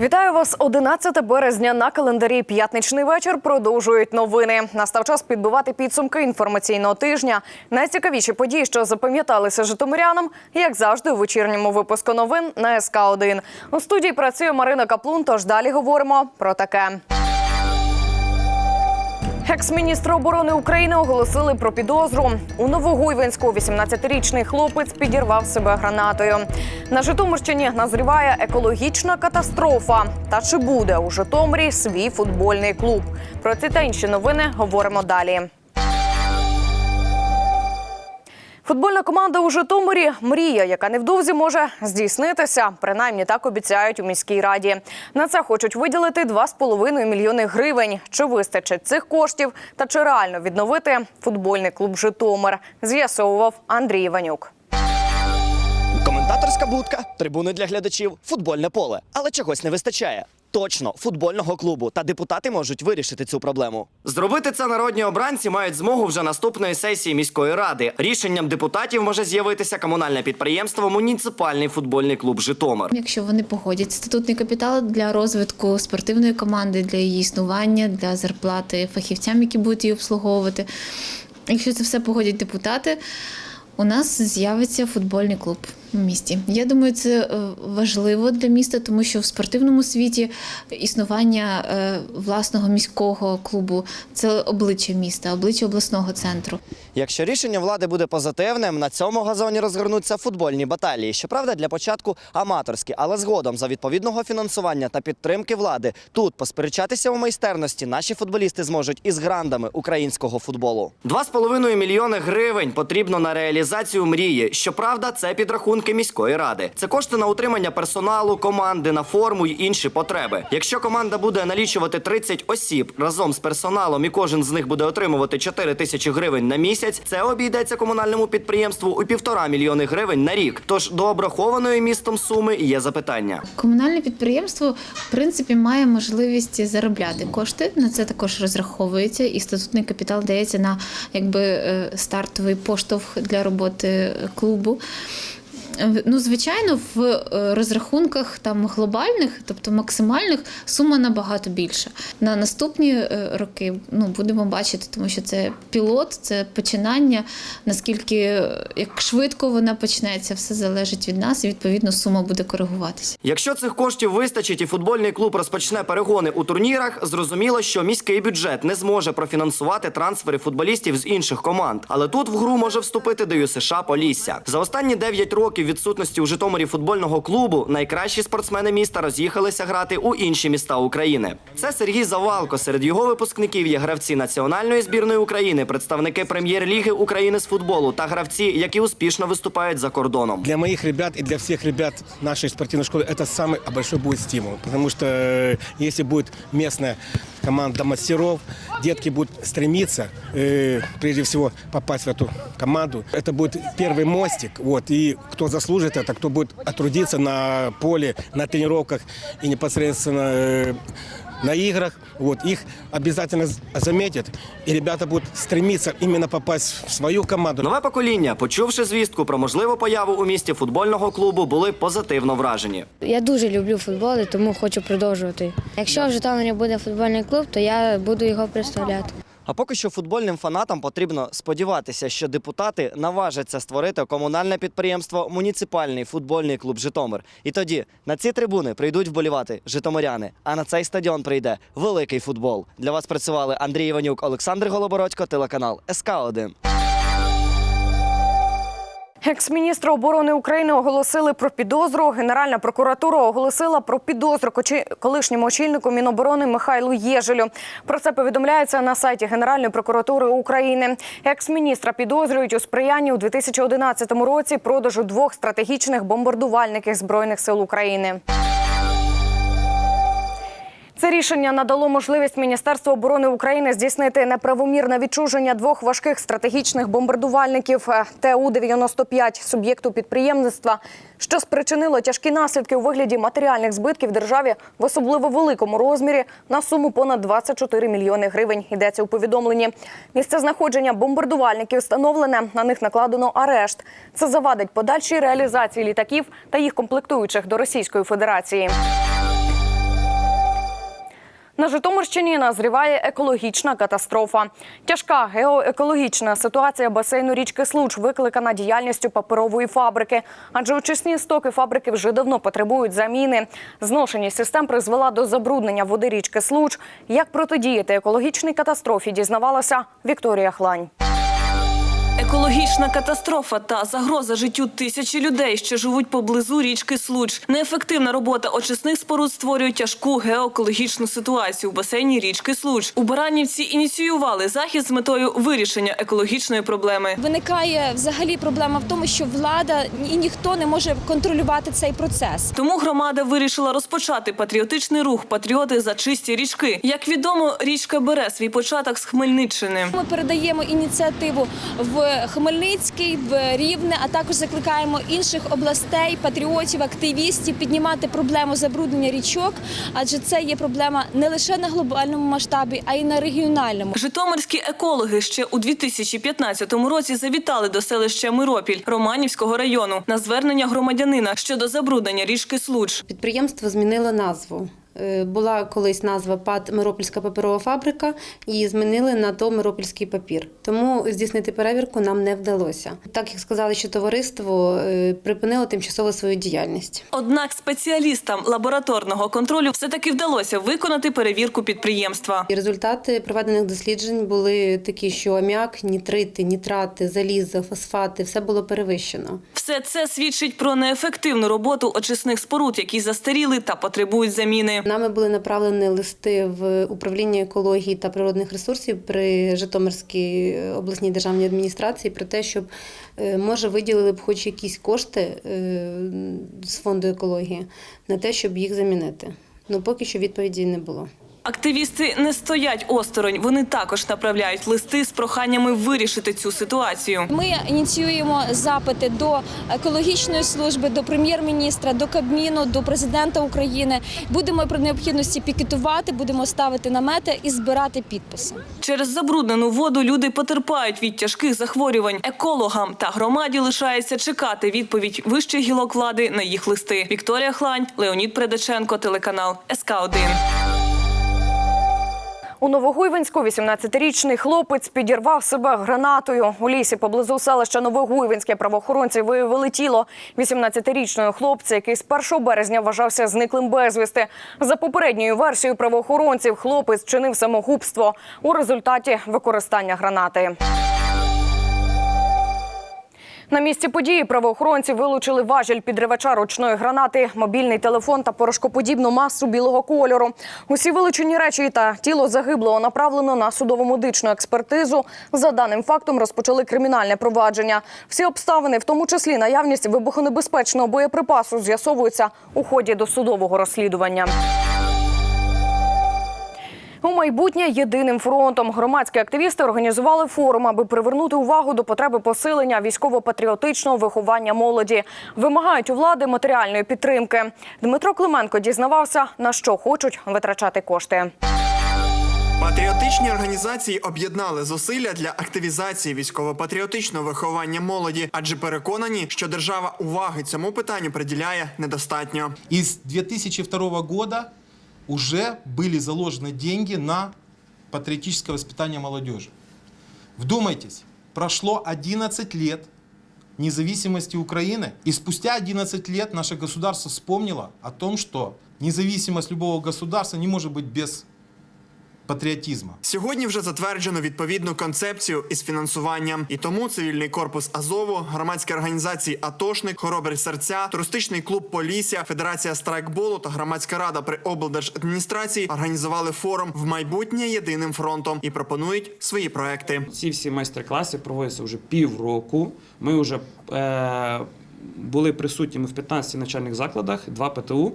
Вітаю вас 11 березня на календарі. П'ятничний вечір продовжують новини. Настав час підбивати підсумки інформаційного тижня. Найцікавіші події, що запам'яталися житомирянам, як завжди, у вечірньому випуску новин на СК 1 У студії працює Марина Каплун. Тож далі говоримо про таке. Екс-міністра оборони України оголосили про підозру. У Новогуйвинську 18-річний хлопець підірвав себе гранатою. На Житомирщині назріває екологічна катастрофа. Та чи буде у Житомирі свій футбольний клуб? Про ці та інші новини говоримо далі. Футбольна команда у Житомирі мрія, яка невдовзі може здійснитися. Принаймні так обіцяють у міській раді. На це хочуть виділити 2,5 мільйони гривень. Чи вистачить цих коштів та чи реально відновити футбольний клуб Житомир? З'ясовував Андрій Іванюк. Коментаторська будка, трибуни для глядачів, футбольне поле. Але чогось не вистачає. Точно, футбольного клубу та депутати можуть вирішити цю проблему. Зробити це народні обранці мають змогу вже наступної сесії міської ради. Рішенням депутатів може з'явитися комунальне підприємство Муніципальний футбольний клуб Житомир. Якщо вони погодять статутний капітал для розвитку спортивної команди, для її існування, для зарплати фахівцям, які будуть її обслуговувати. Якщо це все погодять депутати, у нас з'явиться футбольний клуб місті. Я думаю, це е, важливо для міста, тому що в спортивному світі існування е, власного міського клубу це обличчя міста, обличчя обласного центру. Якщо рішення влади буде позитивним, на цьому газоні розгорнуться футбольні баталії. Щоправда, для початку аматорські, але згодом за відповідного фінансування та підтримки влади тут посперечатися у майстерності наші футболісти зможуть із грандами українського футболу. 2,5 мільйони гривень потрібно на реалізацію мрії. Щоправда, це підрахунки міської ради. Це кошти на утримання персоналу, команди, на форму й інші потреби. Якщо команда буде налічувати 30 осіб разом з персоналом, і кожен з них буде отримувати 4 тисячі гривень на місяць, це обійдеться комунальному підприємству у півтора мільйони гривень на рік. Тож до обрахованої містом суми є запитання. Комунальне підприємство в принципі має можливість заробляти кошти. На це також розраховується, і статутний капітал дається на якби е, стартовий поштовх для роботи клубу. Ну, звичайно, в е, розрахунках там глобальних, тобто максимальних, сума набагато більша. На наступні е, роки ну, будемо бачити, тому що це пілот, це починання. Наскільки е, як швидко вона почнеться, все залежить від нас, і відповідно сума буде коригуватися. Якщо цих коштів вистачить і футбольний клуб розпочне перегони у турнірах, зрозуміло, що міський бюджет не зможе профінансувати трансфери футболістів з інших команд. Але тут в гру може вступити ДЮСШ Полісся. За останні 9 років відсутності у Житомирі футбольного клубу найкращі спортсмени міста роз'їхалися грати у інші міста України. Це Сергій Завалко. Серед його випускників є гравці національної збірної України, представники прем'єр-ліги України з футболу та гравці, які успішно виступають за кордоном. Для моих ребят и для всех ребят нашей спортивной школы это самый большой будет стимул. Потому что э, если будет местная команда мастеров, детки будут стремиться, э, прежде всего, попасть в эту команду. Это будет первый мостик. Вот, и кто заслужит это, кто будет отрудиться на поле, на тренировках и непосредственно э, на играх, вот, их обязательно заметят, и ребята будут стремиться именно попасть в свою команду. Нове покоління, почувши звістку про можливу появу у місті футбольного клубу, були позитивно вражені. Я дуже люблю футбол, і тому хочу продовжувати. Якщо в Житомирі буде футбольний клуб, то я буду його представляти. А поки що футбольним фанатам потрібно сподіватися, що депутати наважаться створити комунальне підприємство Муніципальний футбольний клуб Житомир. І тоді на ці трибуни прийдуть вболівати житомиряни. А на цей стадіон прийде великий футбол. Для вас працювали Андрій Іванюк, Олександр Голобородько, телеканал СК 1 Екс-міністра оборони України оголосили про підозру. Генеральна прокуратура оголосила про підозру колишньому очільнику Міноборони Михайлу Єжелю. Про це повідомляється на сайті Генеральної прокуратури України. Екс-міністра підозрюють у сприянні у 2011 році продажу двох стратегічних бомбардувальників збройних сил України. Це рішення надало можливість Міністерству оборони України здійснити неправомірне відчуження двох важких стратегічних бомбардувальників е, ТУ-95 суб'єкту підприємництва, що спричинило тяжкі наслідки у вигляді матеріальних збитків державі в особливо великому розмірі на суму понад 24 мільйони гривень. Йдеться у повідомленні. Місце знаходження бомбардувальників встановлене. На них накладено арешт. Це завадить подальшій реалізації літаків та їх комплектуючих до Російської Федерації. На Житомирщині назріває екологічна катастрофа. Тяжка геоекологічна ситуація басейну річки Случ викликана діяльністю паперової фабрики, адже очисні стоки фабрики вже давно потребують заміни. Зношеність систем призвела до забруднення води річки Случ. Як протидіяти екологічній катастрофі, дізнавалася Вікторія Хлань. Екологічна катастрофа та загроза життю тисячі людей, що живуть поблизу річки Случ. Неефективна робота очисних споруд створює тяжку геоекологічну ситуацію у басейні річки Случ. У Баранівці ініціювали захід з метою вирішення екологічної проблеми. Виникає взагалі проблема в тому, що влада і ніхто не може контролювати цей процес. Тому громада вирішила розпочати патріотичний рух Патріоти за чисті річки. Як відомо, річка бере свій початок з Хмельниччини. Ми передаємо ініціативу в Хмельницький, в Рівне, а також закликаємо інших областей, патріотів, активістів піднімати проблему забруднення річок, адже це є проблема не лише на глобальному масштабі, а й на регіональному. Житомирські екологи ще у 2015 році завітали до селища Миропіль Романівського району на звернення громадянина щодо забруднення річки Случ. Підприємство змінило назву. Е, Була колись назва ПАД Миропільська паперова фабрика, і змінили на то Миропільський папір. Тому здійснити перевірку нам не вдалося. Так як сказали, що товариство е, припинило тимчасово свою діяльність. Однак спеціалістам лабораторного контролю все-таки вдалося виконати перевірку підприємства. І результати проведених досліджень були такі, що аміак, нітрити, нітрати, залізо, фосфати все було перевищено. Все це свідчить про неефективну роботу очисних споруд, які застаріли та потребують заміни. Нами були направлені листи в управління екології та природних ресурсів при Житомирській обласній державній адміністрації про те, щоб е, може виділили б хоч якісь кошти е, з фонду екології на те, щоб їх замінити. Ну поки що відповіді не було. Активісти не стоять осторонь. Вони також направляють листи з проханнями вирішити цю ситуацію. Ми ініціюємо запити до екологічної служби, до прем'єр-міністра, до Кабміну, до президента України. Будемо при необхідності пікетувати, будемо ставити намети і збирати підписи. Через забруднену воду люди потерпають від тяжких захворювань. Екологам та громаді лишається чекати відповідь вищих гілок влади на їх листи. Вікторія Хлань, Леонід Предаченко, телеканал СК 1 У Новогуйвинську 18-річний хлопець підірвав себе гранатою. У лісі поблизу селища Новогуйвинське правоохоронці виявили тіло 18-річного хлопця, який з 1 березня вважався зниклим безвісти. За попередньою версією правоохоронців, хлопець чинив самогубство у результаті використання гранати. На місці події правоохоронці вилучили важіль підривача ручної гранати, мобільний телефон та порошкоподібну масу білого кольору. Усі вилучені речі та тіло загиблого направлено на судово-медичну експертизу. За даним фактом розпочали кримінальне провадження. Всі обставини, в тому числі наявність вибухонебезпечного боєприпасу, з'ясовуються у ході досудового розслідування. У майбутнє єдиним фронтом громадські активісти організували форум, аби привернути увагу до потреби посилення військово-патріотичного виховання молоді. Вимагають у влади матеріальної підтримки. Дмитро Клименко дізнавався, на що хочуть витрачати кошти. Патріотичні організації об'єднали зусилля для активізації військово-патріотичного виховання молоді, адже переконані, що держава уваги цьому питанню приділяє недостатньо. Из 2002 года уже были заложены деньги на патриотическое воспитание молодежи. Вдумайтесь, прошло 11 лет независимости Украины, и спустя 11 лет наше государство вспомнило о том, что независимость любого государства не может быть без патриотизма. Сьогодні вже затверджено відповідну концепцію із фінансуванням, і тому цивільний корпус Азову, громадські організації Атошник, Хоробрі серця, туристичний клуб Полісся, Федерація страйкболу та громадська рада при облдержадміністрації організували форум в майбутнє єдиним фронтом і пропонують свої проекти. Ці всі майстер-класи проводяться вже півроку. Ми вже е, були присутніми в 15 навчальних закладах, 2 ПТУ.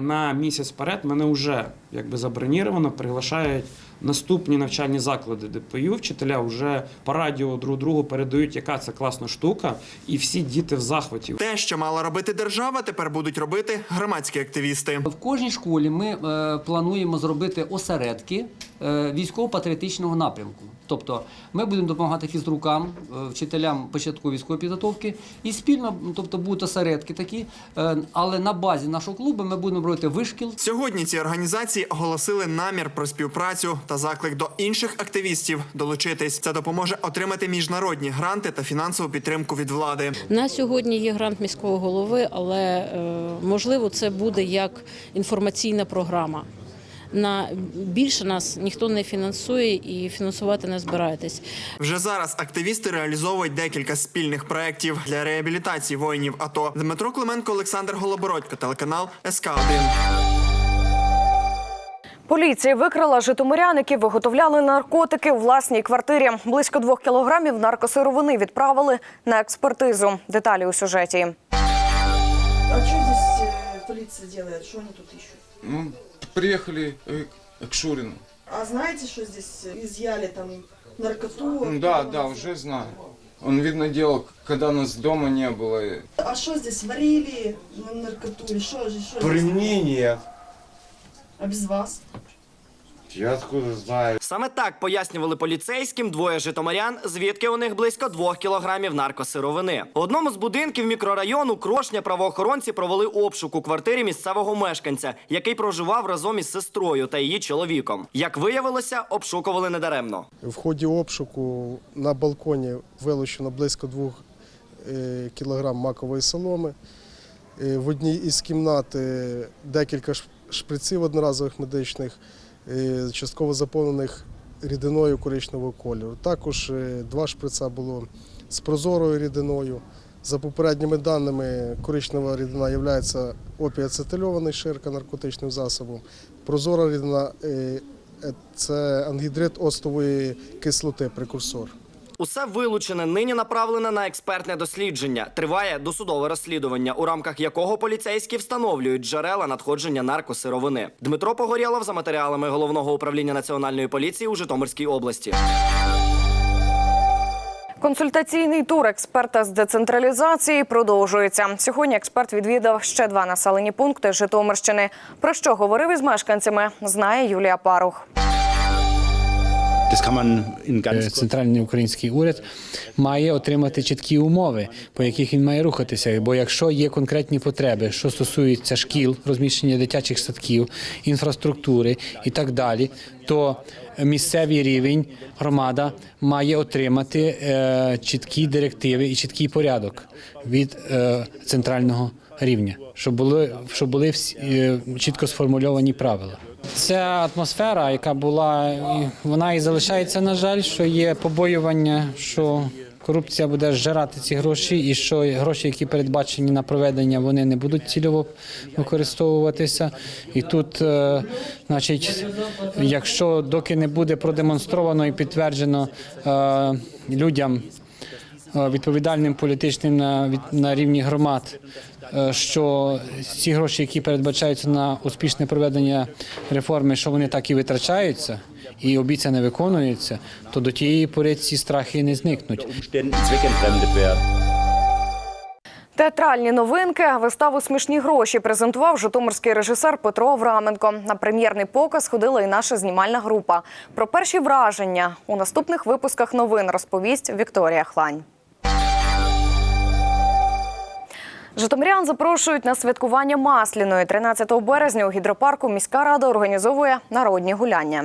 На місяць вперед мене вже якби заброніровано, приглашають наступні навчальні заклади ДПЮ вчителя вже по радіо друг другу передають, яка це класна штука, і всі діти в захваті. Те, що мала робити держава, тепер будуть робити громадські активісти. В кожній школі ми е, плануємо зробити осередки е, військово-патріотичного напрямку. Тобто ми будемо допомагати фізрукам, е, вчителям початкової військової підготовки і спільно, тобто будуть осередки такі, е, але на базі нашого клубу ми будемо робити вишкіл. Сьогодні ці організації оголосили намір про співпрацю та заклик до інших активістів долучитись. Це допоможе отримати міжнародні гранти та фінансову підтримку від влади. На сьогодні є грант міського голови, але е, можливо це буде як інформаційна програма. На більше нас ніхто не фінансує і фінансувати не збираєтесь. Вже зараз активісти реалізовують декілька спільних проєктів для реабілітації воїнів. АТО. Дмитро Клименко, Олександр Голобородько, телеканал СК 1 Поліція викрила житомирян, які виготовляли наркотики у власній квартирі. Близько двох кілограмів наркосировини відправили на експертизу. Деталі у сюжеті. А что здесь э, полиция делает? Что они тут ищут? Ну, приехали э, к Шурину. А знаете, что здесь э, изъяли там наркоту? Ну, Да, да, уже знаю. Он, видно, делал, когда нас дома не было. А что здесь варили на наркоту? Или что же? Что При здесь? мне нет. А без вас? Я откуда знаю? Саме так пояснювали поліцейським двоє житомирян, звідки у них близько двох кілограмів наркосировини. У одному з будинків мікрорайону Крошня правоохоронці провели обшук у квартирі місцевого мешканця, який проживав разом із сестрою та її чоловіком. Як виявилося, обшукували недаремно. В ході обшуку на балконі вилучено близько двох е, кілограм макової соломи. Е, В одній із кімнат е, декілька шприців одноразових медичних, частково заповнених рідиною коричневого кольору. Також е, два шприца було з прозорою рідиною. За попередніми даними, коричнева рідина є опіацетильований ширка наркотичним засобом. Прозора рідина е, е, це ангідрид остової кислоти, прекурсор. Усе вилучене нині направлене на експертне дослідження. Триває досудове розслідування, у рамках якого поліцейські встановлюють джерела надходження наркосировини. Дмитро Погорєлов за матеріалами головного управління національної поліції у Житомирській області. Консультаційний тур експерта з децентралізації продовжується. Сьогодні експерт відвідав ще два населені пункти Житомирщини. Про що говорив із мешканцями, знає Юлія Парух. Е, Центральний український уряд має отримати чіткі умови, по яких він має рухатися. Бо якщо є конкретні потреби, що стосуються шкіл, розміщення дитячих садків, інфраструктури і так далі, то місцевий рівень громада має отримати е, чіткі директиви і чіткий порядок від е, центрального рівня, щоб були щоб були всі е, чітко сформульовані правила. Ця атмосфера, яка була, вона і залишається, на жаль, що є побоювання, що корупція буде зжирати ці гроші, і що гроші, які передбачені на проведення, вони не будуть цільово використовуватися. І тут, е, значить, якщо доки не буде продемонстровано і підтверджено е, людям відповідальним політичним на, на рівні громад, е, що ці гроші, які передбачаються на успішне проведення реформи, що вони так і витрачаються, і обіцяне виконуються, то до тієї пори ці страхи не зникнуть. Театральні новинки, виставу смішні гроші презентував житомирський режисер Петро Авраменко. На прем'єрний показ ходила і наша знімальна група. Про перші враження у наступних випусках новин розповість Вікторія Хлань. Житомирян запрошують на святкування Масляної. 13 березня у гідропарку міська рада організовує народні гуляння.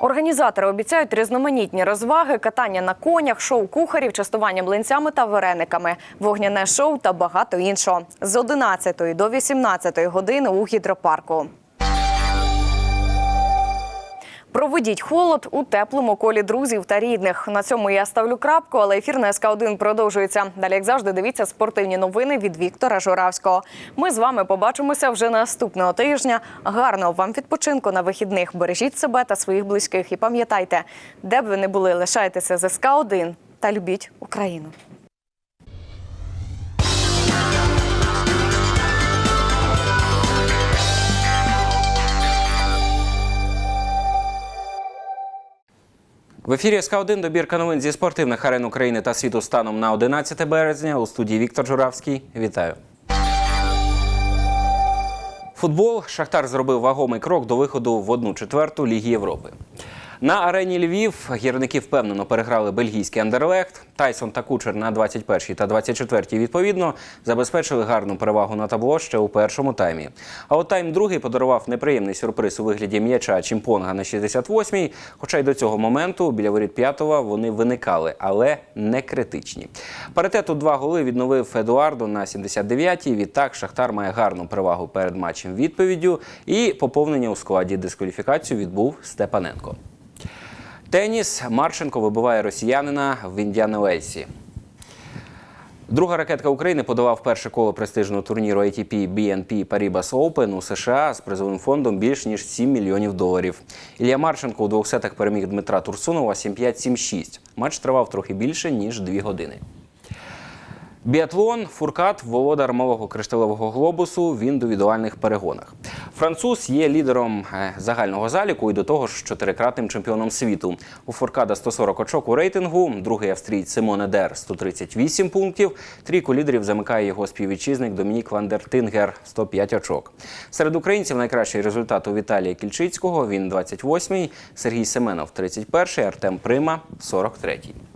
Організатори обіцяють різноманітні розваги, катання на конях, шоу кухарів, частування млинцями та варениками, вогняне шоу та багато іншого з 11 до 18 години у гідропарку. Проведіть холод у теплому колі друзів та рідних. На цьому я ставлю крапку, але ефір на СК 1 продовжується. Далі, як завжди, дивіться спортивні новини від Віктора Журавського. Ми з вами побачимося вже наступного тижня. Гарного вам відпочинку на вихідних. Бережіть себе та своїх близьких. І пам'ятайте, де б ви не були, лишайтеся з СК 1 та любіть Україну. В ефірі СК 1 добірка новин зі спортивних арен України та світу станом на 11 березня. У студії Віктор Журавський. Вітаю. Футбол Шахтар зробив вагомий крок до виходу в одну четверту Ліги Європи. На арені Львів гірники впевнено переграли бельгійський Андерлехт. Тайсон та Кучер на 21-й та 24-й відповідно забезпечили гарну перевагу на табло ще у першому таймі. А от тайм другий подарував неприємний сюрприз у вигляді м'яча Чімпонга на 68-й. Хоча й до цього моменту біля воріт п'ятого вони виникали, але не критичні. Паритету два голи відновив Едуардо на 79-й. Відтак Шахтар має гарну перевагу перед матчем відповіддю. І поповнення у складі дискваліфікацію відбув Степаненко. Теніс Марченко вибиває росіянина в Індіанелесі. Друга ракетка України подавав перше коло престижного турніру ATP BNP Paribas Open у США з призовим фондом більш ніж 7 мільйонів доларів. Ілля Марченко у двох сетах переміг Дмитра Турсунова 7-5-7-6. Матч тривав трохи більше ніж 2 години. Біатлон, Фуркат, володар малого кришталевого глобусу в індивідуальних перегонах. Француз є лідером е, загального заліку і до того ж чотирикратним чемпіоном світу. У Фуркада 140 очок у рейтингу, другий австрієць Симоне Дер 138 пунктів. Трійку лідерів замикає його співвітчизник Домінік Вандертингер 105 очок. Серед українців найкращий результат у Віталія Кільчицького. Він 28-й, Сергій Семенов 31-й, Артем Прима 43-й.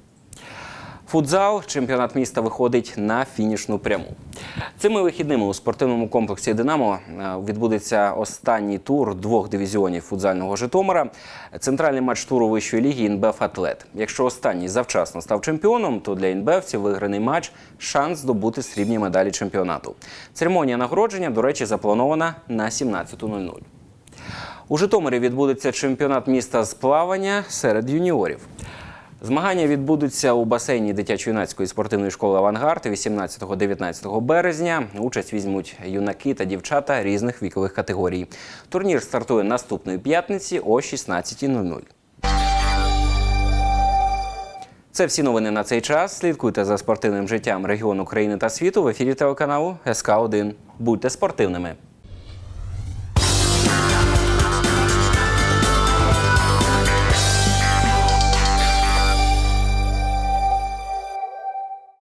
Футзал, чемпіонат міста виходить на фінішну пряму. Цими вихідними у спортивному комплексі Динамо е, відбудеться останній тур двох дивізіонів футзального Житомира. Центральний матч туру вищої ліги Інбеф Атлет. Якщо останній завчасно став чемпіоном, то для інбевців виграний матч шанс здобути срібні медалі чемпіонату. Церемонія нагородження, до речі, запланована на 17.00. У Житомирі відбудеться чемпіонат міста з плавання серед юніорів. Змагання відбудуться у басейні дитячо-юнацької спортивної школи Авангард 18-19 березня. Участь візьмуть юнаки та дівчата різних вікових категорій. Турнір стартує наступної п'ятниці о 16.00. Це всі новини на цей час. Слідкуйте за спортивним життям регіону України та світу в ефірі телеканалу СК 1 Будьте спортивними.